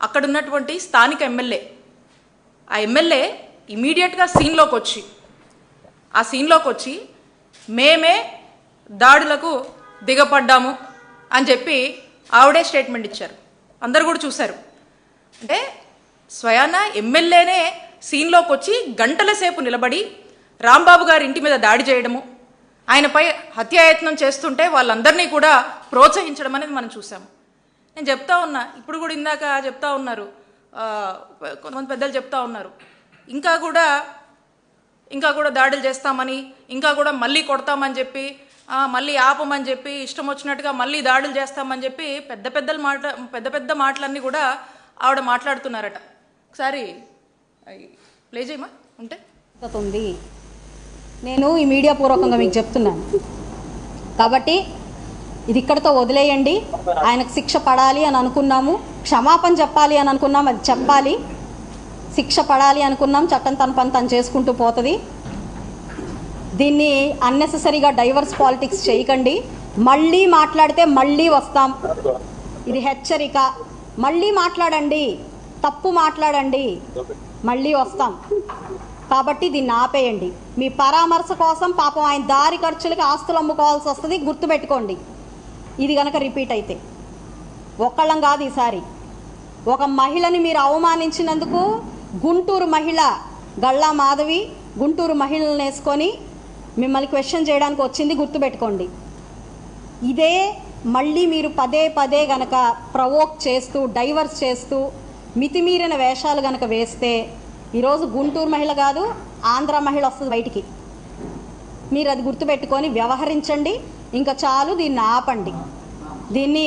అక్కడ ఉన్నటువంటి స్థానిక ఎమ్మెల్యే ఆ ఎమ్మెల్యే ఇమీడియట్గా సీన్లోకి వచ్చి ఆ సీన్లోకి వచ్చి మేమే దాడులకు దిగపడ్డాము అని చెప్పి ఆవిడే స్టేట్మెంట్ ఇచ్చారు. అందరు కూడా చూశారు. అంటే స్వయాన ఎమ్మెల్యేనే సీన్లోకి వచ్చి గంటల సేపు నిలబడి రాంబాబు గారి ఇంటి మీద దాడి చేయడము ఆయనపై హత్యాయత్నం చేస్తుంటే వాళ్ళందరినీ కూడా ప్రోత్సహించడం అనేది మనం చూసాము నేను చెప్తా ఉన్నా. ఇప్పుడు కూడా ఇందాక చెప్తా ఉన్నారు. కొంతమంది పెద్దలు చెప్తా ఉన్నారు. ఇంకా కూడా ఇంకా కూడా దాడులు చేస్తామని ఇంకా కూడా మళ్ళీ కొడతామని చెప్పి మళ్ళీ ఆపమని చెప్పి ఇష్టం వచ్చినట్టుగా మళ్ళీ దాడులు చేస్తామని చెప్పి పెద్ద పెద్దల మాట పెద్ద పెద్ద మాటలన్నీ కూడా ఆవిడ మాట్లాడుతున్నారట. ఒకసారి ప్లే చేయమా? ఉంటే. ఉంది. నేను ఈ మీడియా పూర్వకంగా మీకు చెప్తున్నాను. కాబట్టి ఇది ఇక్కడితో వదిలేయండి. ఆయనకు శిక్ష పడాలి అని అనుకున్నాము. క్షమాపణ చెప్పాలి అని అనుకున్నాం. అది చెప్పాలి. శిక్ష పడాలి అనుకున్నాం. చట్టం తన పని తను చేసుకుంటూ పోతుంది. దీన్ని అన్నెసెసరీగా డైవర్స్ పాలిటిక్స్ చేయకండి. మళ్ళీ మాట్లాడితే మళ్ళీ వస్తాం. ఇది హెచ్చరిక. మళ్ళీ మాట్లాడండి. తప్పు మాట్లాడండి. మళ్ళీ వస్తాం. కాబట్టి దీన్ని ఆపేయండి. మీ పరామర్శ కోసం పాపం ఆయన దారి ఖర్చులకి ఆస్తులు అమ్ముకోవాల్సి వస్తుంది. గుర్తుపెట్టుకోండి. ఇది కనుక రిపీట్ అయితే. ఒక్కళ్ళం కాదు ఈసారి. ఒక మహిళని మీరు అవమానించినందుకు గుంటూరు మహిళ గళ్ళా మాధవి గుంటూరు మహిళలను వేసుకొని మిమ్మల్ని క్వశ్చన్ చేయడానికి వచ్చింది గుర్తుపెట్టుకోండి. ఇదే మళ్ళీ మీరు పదే పదే గనక ప్రవోక్ చేస్తూ డైవర్స్ చేస్తూ మితిమీరిన వేషాలు గనక వేస్తే ఈరోజు గుంటూరు మహిళ కాదు ఆంధ్ర మహిళ వస్తుంది బయటికి. మీరు అది గుర్తుపెట్టుకొని వ్యవహరించండి. ఇంకా చాలు దీన్ని ఆపండి. దీన్ని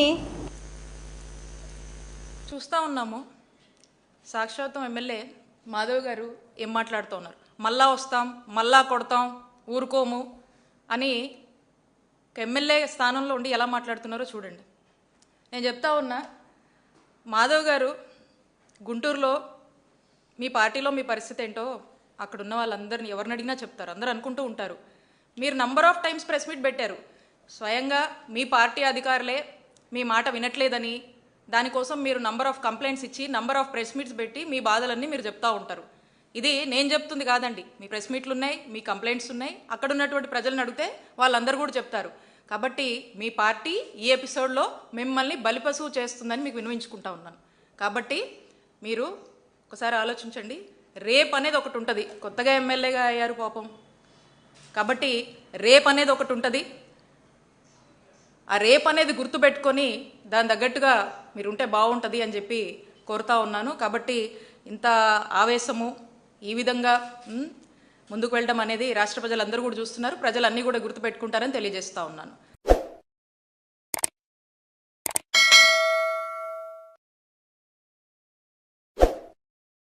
చూస్తూ ఉన్నాము. సాక్షాత్తం ఎమ్మెల్యే మాధవ్ గారు ఏం మాట్లాడుతూ ఉన్నారు. మళ్ళా వస్తాం మళ్ళా కొడతాం ఊరుకోము అని ఎమ్మెల్యే స్థానంలో ఉండి ఎలా మాట్లాడుతున్నారో చూడండి. నేను చెప్తా ఉన్నా మాధవ్ గారు గుంటూరులో మీ పార్టీలో మీ పరిస్థితి ఏంటో అక్కడ ఉన్న వాళ్ళందరినీ ఎవరిని అడిగినా చెప్తారు. అందరూ అనుకుంటూ ఉంటారు. మీరు number of times press meet పెట్టారు. స్వయంగా మీ పార్టీ అధికారులే మీ మాట వినట్లేదని దానికోసం మీరు నంబర్ ఆఫ్ కంప్లైంట్స్ ఇచ్చి నంబర్ ఆఫ్ ప్రెస్ మీట్స్ పెట్టి మీ బాధలన్నీ మీరు చెప్తా ఉంటారు. ఇది నేను చెప్తుంది కాదండి. మీ ప్రెస్ మీట్లు ఉన్నాయి మీ కంప్లైంట్స్ ఉన్నాయి. అక్కడ ఉన్నటువంటి ప్రజలను అడిగితే వాళ్ళందరూ కూడా చెప్తారు. కాబట్టి మీ పార్టీ ఈ ఎపిసోడ్లో మిమ్మల్ని బలిపశువు చేస్తుందని మీకు వినిపించుకుంటా ఉన్నాను. కాబట్టి మీరు ఒకసారి ఆలోచించండి. రేప్ అనేది ఒకటి ఉంటుంది. కొత్తగా ఎమ్మెల్యేగా అయ్యారు పాపం. కాబట్టి రేప్ అనేది ఒకటి ఉంటుంది. ఆ రేప్ అనేది గుర్తుపెట్టుకొని దాని తగ్గట్టుగా మీరు ఉంటే బాగుంటుంది అని చెప్పి కోరుతా ఉన్నాను. కాబట్టి ఇంత ఆవేశము ఈ విధంగా ముందుకు వెళ్ళడం అనేది రాష్ట్ర ప్రజలందరూ కూడా చూస్తున్నారు. ప్రజలు అన్నీ కూడా గుర్తుపెట్టుకుంటారని తెలియజేస్తా ఉన్నాను.